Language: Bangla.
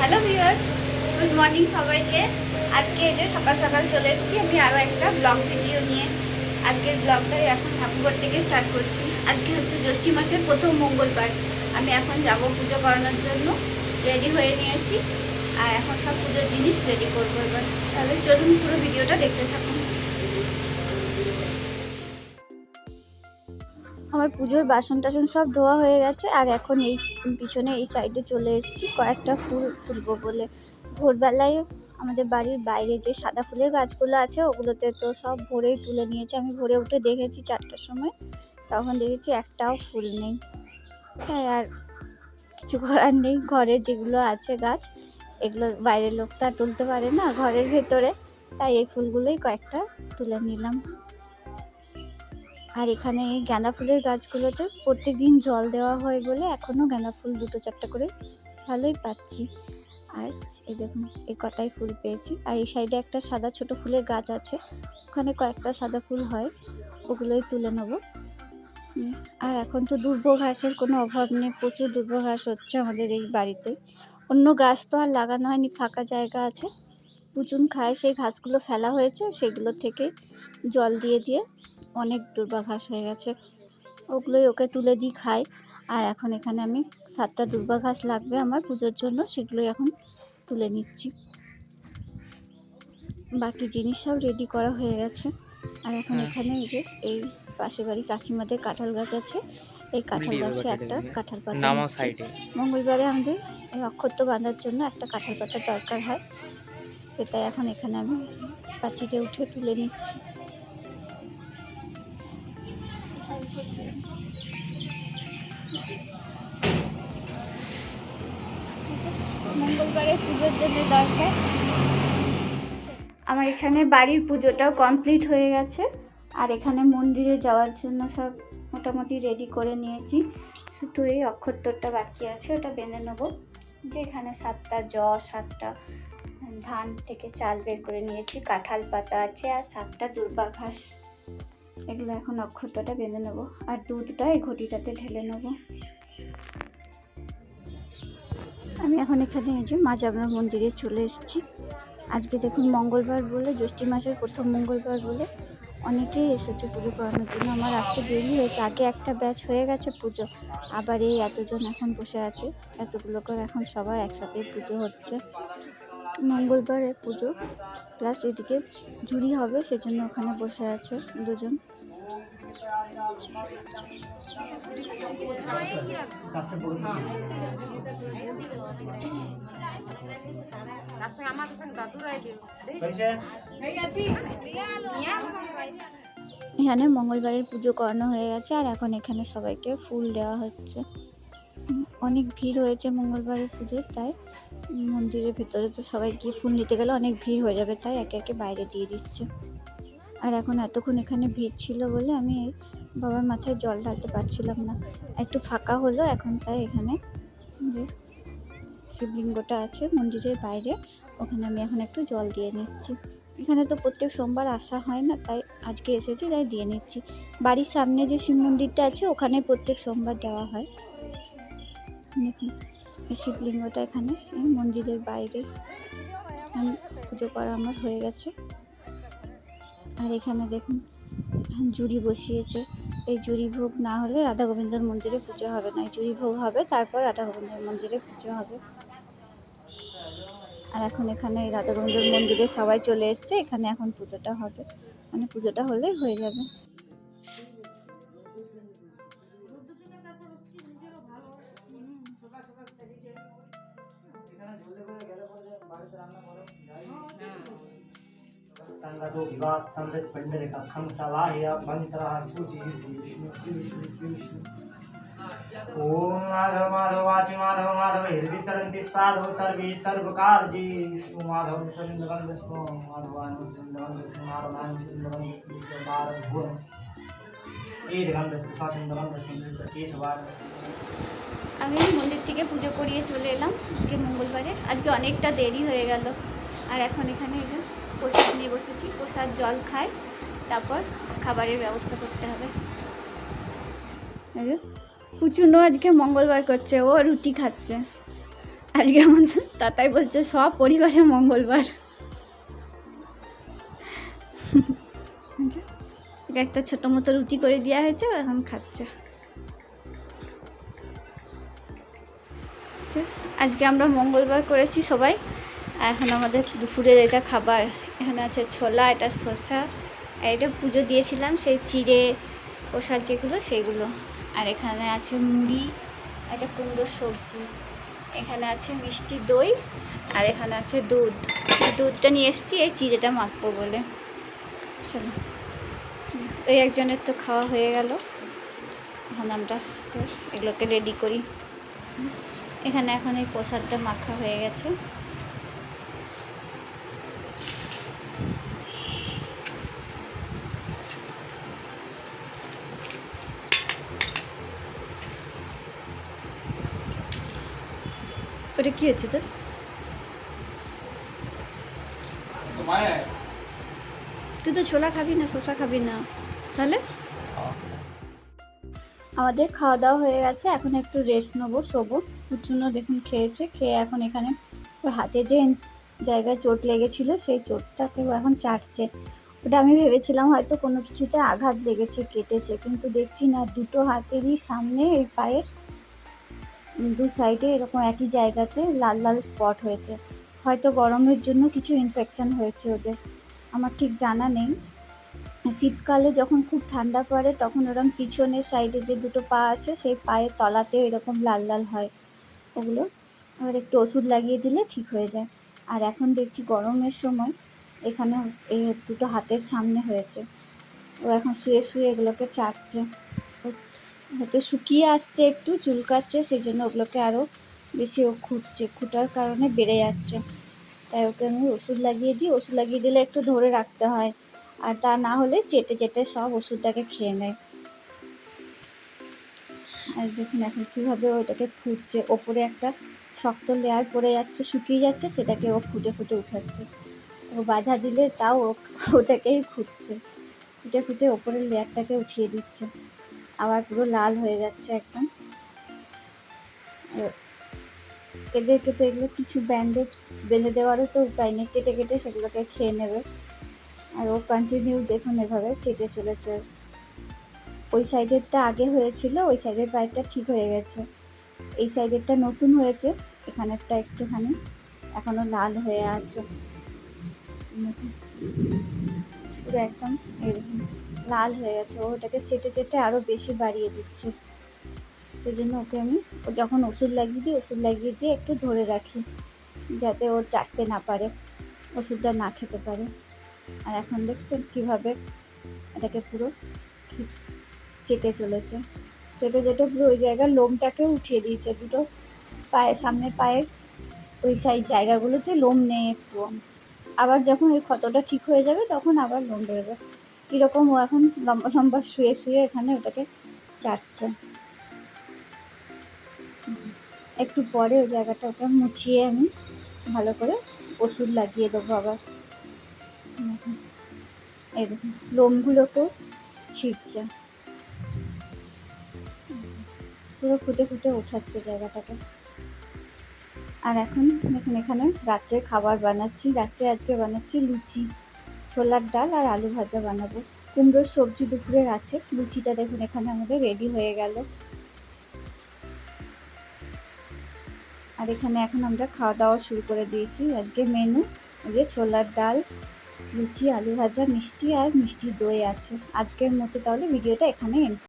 হ্যালো ভিউয়ার গুড মর্নিং সবাইকে। আজকে এই যে সকাল সকাল চলে এসেছি, আমি আরও একটা ব্লগ ভিডিও নিয়ে। আজকের ব্লগটাই এখন ঠাকুরঘর থেকে স্টার্ট করছি। আজকে হচ্ছে জ্যৈষ্ঠী মাসের প্রথম মঙ্গলবার। আমি এখন যাব পুজো করানোর জন্য। রেডি হয়ে নিয়েছি। আর এখন সব পুজোর জিনিস রেডি করব এবার। তাহলে চলুন পুরো ভিডিওটা দেখতে থাকুন। আমার পুজোর বাসন টাসন সব ধোয়া হয়ে গেছে আর এখন এই পিছনে এই সাইডে চলে এসেছি। কয়েকটা ফুল তুলবো বলে। ভোরবেলায় আমাদের বাড়ির বাইরে যে সাদা ফুলের গাছগুলো আছে, ওগুলোতে তো সব ভোরেই তুলে নিয়েছে। আমি ভোরে উঠে দেখেছি চারটার সময়। তখন দেখেছি একটাও ফুল নেই। আর কিছু করার নেই। ঘরে যেগুলো আছে গাছ, এগুলো বাইরের লোক তো আর তুলতে পারে না ঘরের ভেতরে। তাই এই ফুলগুলোই কয়েকটা তুলে নিলাম। আর এখানে এই গাঁদা ফুলের গাছগুলোতে প্রত্যেক দিন জল দেওয়া হয় বলে এখনও গাঁদা ফুল দুটো চারটা করে ভালোই পাচ্ছি। আর এই দেখুন, এই কটাই ফুল পেয়েছি। আর এই সাইডে একটা সাদা ছোট ফুলের গাছ আছে, ওখানে কয়েকটা সাদা ফুল হয়, ওগুলোই তুলে নেব। আর এখন তো দুর্ব ঘাসের কোনো অভাব নেই, প্রচুর দুর্ব ঘাস হচ্ছে আমাদের এই বাড়িতে। অন্য গাছ তো আর লাগানো হয়নি, ফাঁকা জায়গা আছে। পুচুন খায়, সেই ঘাসগুলো ফেলা হয়েছে, সেগুলো থেকে জল দিয়ে দিয়ে অনেক দুর্বা ঘাস হয়ে গেছে। ওগুলোই ওকে তুলে দিই খাই। আর এখন এখানে আমি সাতটা দুর্বা ঘাস লাগবে আমার পুজোর জন্য সেগুলোই এখন তুলে নিচ্ছি। বাকি জিনিস সব রেডি করা হয়ে গেছে। আর এখন হ্যাঁ। এখানে এই যে এই পাশে বাড়ি কাকিমাদের কাঁঠাল গাছ আছে। এই কাঁঠাল গাছে একটা কাঁঠাল পাতা মঙ্গলবারে আমাদের এই অক্ষত্য বাঁধার জন্য একটা কাঁঠাল পাতার দরকার হয়। সেটাই এখন এখানে আমি পাচিতে উঠে তুলে নিচ্ছি। মঙ্গলবারে পুজোর জন্য দরকার। আমার এখানে বাড়ির পুজোটাও কমপ্লিট হয়ে গেছে। আর এখানে মন্দিরে যাওয়ার জন্য সব মোটামুটি রেডি করে নিয়েছি। শুধু এই অক্ষত্তরটা বাকি আছে, ওটা বেঁধে নেব। যে এখানে সাতটা জল সাতটা ধান থেকে চাল বের করে নিয়েছি। কাঁঠাল পাতা আছে আর সাতটা দুর্বা ঘাস এগুলো এখন অক্ষতটা বেঁধে নেব। আর দুধটা এই ঘটিটাতে ঢেলে নেব। আমি এখন এখানে এই যে মা মন্দিরে চলে এসেছি। আজকে দেখুন মঙ্গলবার বলে, জ্যৈষ্ঠী মাসের প্রথম মঙ্গলবার বলে অনেকেই এসেছে পুজো করানোর জন্য। আমার আসতে দেরি হয়েছে। আগে একটা ব্যাচ হয়ে গেছে পুজো। আবার এই এতজন এখন বসে আছে। এতগুলো করে এখন সবার একসাথে পুজো হচ্ছে। মঙ্গলবারে পুজো। প্লাস এদিকে ঝুড়ি হবে, সেজন্য ওখানে বসে আছে দুজন। এখানে মঙ্গলবারের পুজো করানো হয়ে গেছে, আর এখন এখানে সবাইকে ফুল দেওয়া হচ্ছে। অনেক ভিড় হয়েছে মঙ্গলবারের পুজো তাই মন্দিরের ভেতরে তো সবাই গিয়ে ফুল নিতে গেলে অনেক ভিড় হয়ে যাবে, তাই একে একে বাইরে দিয়ে দিচ্ছে। আর এখন এতক্ষণ এখানে ভিড় ছিল বলে আমি বাবার মাথায় জল ঢালতে পারছিলাম না। একটু ফাঁকা হলো, এখন তাই এখানে যে শিবলিঙ্গটা আছে মন্দিরের বাইরে, ওখানে আমি এখন একটু জল দিয়ে নিচ্ছি। এখানে তো প্রত্যেক সোমবার আসা হয় না, তাই আজকে এসেছি, তাই দিয়ে নিচ্ছি। বাড়ির সামনে যে শিব মন্দিরটা আছে, ওখানে প্রত্যেক সোমবার দেওয়া হয়। দেখুন শিবলিঙ্গটা এখানে মন্দিরের বাইরে। পুজো করা আমার হয়ে গেছে। আর এখানে দেখুন জুড়ি বসিয়েছে। এই জুড়ি ভোগ না হলে রাধা গোবিন্দর মন্দিরে পুজো হবে না। এই জুড়ি ভোগ হবে, তারপর রাধা গোবিন্দর মন্দিরে পুজো হবে। আর এখন এখানে রাধা গোবিন্দর মন্দিরে সবাই চলে এসছে। এখানে এখন পুজোটা হবে। মানে পুজোটা হলে হয়ে যাবে। स्तंगतो विवाद संदत पंडर कथम सलाह्य मंत्रः सूचि श्री विष्णु श्री विष्णु श्री विष्णु ओम माधव माधव वाचि माधव माधव हृदय सरन्ति साधु सर्वे सर्वकारजी विष्णु माधव सविंदवं विष्णु माधवान सविंदवं विष्णु माधवान सविंदवं विष्णु भारत भुवन ईदगंधस्तु स्वाचंदवं विष्णु केशवान আমি মন্দির থেকে পুজো করিয়ে চলে এলাম আজকে মঙ্গলবারের আজকে অনেকটা দেরি হয়ে গেল আর এখন এখানে যে প্রসাদ নিয়ে বসেছি। প্রসাদ জল খায় তারপর খাবারের ব্যবস্থা করতে হবে। পুচুনো আজকে মঙ্গলবার করছে, ও রুটি খাচ্ছে। আজকে আমাদের তাতাই বলছে, সব পরিবারে মঙ্গলবার। একটা ছোটো মতো রুটি করে দেওয়া হয়েছে এখন খাচ্ছে। আজকে আমরা মঙ্গলবার করেছি সবাই। এখন আমাদের দুপুরের এটা খাবার, এখানে আছে ছোলা, এটা শসা, আর এটা পুজো দিয়েছিলাম, সেই চিড়ে প্রসাদ যেগুলো সেইগুলো। আর এখানে আছে মুড়ি এটা কুমড়োর সবজি, এখানে আছে মিষ্টি দই, আর এখানে আছে দুধ। দুধটা নিয়ে এসেছি, এই চিড়েটা মাখবো বলে। চলো। ওই একজনের তো খাওয়া হয়ে গেল। এখন আমরা এগুলোকে রেডি করি। এখানে এখন এই প্রসাদটা মাখা হয়ে গেছে। ওটা কি হচ্ছে তোর? তুই তো ছোলা খাবি না শসা খাবি না। তাহলে? আমাদের খাওয়া দাওয়া হয়ে গেছে এখন একটু রেস্ট নেব শোবো। জন্য দেখুন খেয়েছে খেয়ে এখন এখানে ওর হাতে যে জায়গায় চোট লেগেছিল সেই চোটটাকে ও এখন চাটছে। ওটা আমি ভেবেছিলাম হয়তো কোনো কিছুতে আঘাত লেগেছে কেটেছে কিন্তু দেখছি না দুটো হাতেরই সামনে এই পায়ের দু সাইডে এরকম একই জায়গাতে লাল লাল স্পট হয়েছে। হয়তো গরমের জন্য কিছু ইনফেকশন হয়েছে ওদের। আমার ঠিক জানা নেই। শীতকালে যখন খুব ঠান্ডা পড়ে, তখন ওরকম পিছনের সাইডে যে দুটো পা আছে, সেই পায়ের তলাতে এরকম লাল লাল হয়। ওগুলো আবার একটু ওষুধ লাগিয়ে দিলে ঠিক হয়ে যায়। আর এখন দেখছি গরমের সময় এখানে এই দুটো হাতের সামনে হয়েছে। ও এখন শুয়ে শুয়ে এগুলোকে চাটছে। হয়তো শুকিয়ে আসছে, একটু চুলকাচ্ছে সেই জন্য ওগুলোকে আরও বেশি ও খুঁটছে, খুঁটার কারণে বেড়ে যাচ্ছে। তাই ওকে আমি ওষুধ লাগিয়ে দিই, ওষুধ লাগিয়ে দিলে একটু ধরে রাখতে হয়। আর তা না হলে চেটে চেটে সব ওষুধটাকে খেয়ে নেয়। আর দেখুন এখন কীভাবে ওইটাকে ফুটছে ওপরে একটা শক্ত লেয়ার পড়ে যাচ্ছে, শুকিয়ে যাচ্ছে, সেটাকে ও ফুটে ফুটে উঠাচ্ছে। ও বাধা দিলে তাও ওটাকেই ফুটছে ফুটে ফুটে ওপরের লেয়ারটাকে উঠিয়ে দিচ্ছে। আবার পুরো লাল হয়ে যাচ্ছে একদম। এদেরকে তো এগুলো কিছু ব্যান্ডেজ বেঁধে দেওয়ারও তো উপায় নেই, কেটে কেটে সেগুলোকে খেয়ে নেবে। আর ও কন্টিনিউ দেখুন এভাবে চেটে চলেছে। ওই সাইডেরটা আগে হয়েছিল, ওই সাইডের পায়েরটা ঠিক হয়ে গেছে। এই সাইডেরটা নতুন হয়েছে, এখানেরটা একটুখানি এখনও লাল হয়ে আছে। পুরো একদম এরকম। লাল হয়ে গেছে। ও ওটাকে চেটে চেটে আরও বেশি বাড়িয়ে দিচ্ছে। সেই জন্য ওকে আমি যখন ওষুধ লাগিয়ে দিই, ওষুধ লাগিয়ে দিয়ে একটু ধরে রাখি। যাতে ও চাটতে না পারে, ওষুধটা না খেতে পারে। আর এখন দেখছেন কীভাবে এটাকে পুরো চেটে চলেছে। চেটে চেটে পুরো ওই জায়গার লোমটাকে উঠিয়ে দিয়েছে। দুটো পায়ের সামনে পায়ের ওই সাইড জায়গাগুলোতে লোম নেই একটু আবার যখন ওই ক্ষতটা ঠিক হয়ে যাবে, তখন আবার লোম বেরোবে। কীরকম ও এখন লম্বা লম্বা শুয়ে শুয়ে এখানে ওটাকে চাটছে। একটু পরে ওই জায়গাটা ওকে মুছিয়ে আমি ভালো করে ওষুধ লাগিয়ে দেবো আবার। এই দেখুন লোমগুলোকেও ছিঁড়ছে। পুরো ফুটে ফুটে উঠাচ্ছে জায়গাটাকে। আর এখন দেখুন, এখানে রাত্রে খাবার বানাচ্ছি। রাত্রে আজকে বানাচ্ছি লুচি। ছোলার ডাল আর আলু ভাজা বানাবো। কুমড়োর সবজি দুপুরের আছে, লুচিটা দেখুন এখানে আমাদের রেডি হয়ে গেল। আর এখানে এখন আমরা খাওয়া দাওয়া শুরু করে দিয়েছি। আজকে মেনু যে ছোলার ডাল, লুচি, আলু ভাজা, মিষ্টি আর মিষ্টি দই আছে। আজকের মতো তাহলে ভিডিওটা এখানে